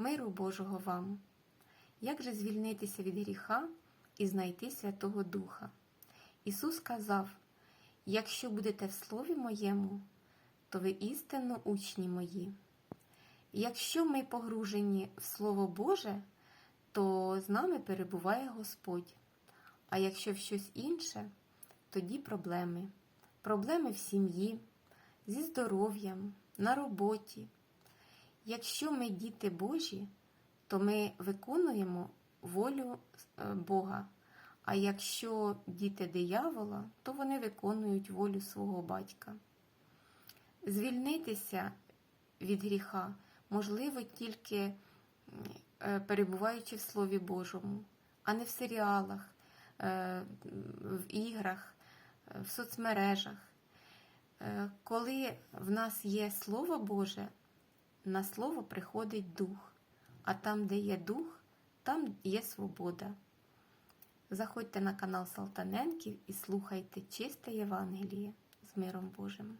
Миру Божого вам! Як же звільнитися від гріха і знайти Святого Духа? Ісус сказав: Якщо будете в Слові моєму, то ви істинно учні мої. Якщо ми погружені в Слово Боже, то з нами перебуває Господь. А якщо в щось інше, тоді проблеми. Проблеми в сім'ї, зі здоров'ям, на роботі. Якщо ми діти Божі, то ми виконуємо волю е, Бога. А якщо діти диявола, то вони виконують волю свого батька. Звільнитися від гріха можливо тільки е, перебуваючи в Слові Божому, а не в серіалах, е, в іграх, в соцмережах. Коли в нас є Слово Боже, на Слово приходить Дух, а там, де є Дух, там є свобода. Заходьте на канал Салтаненків і слухайте чисте Євангеліє з миром Божим.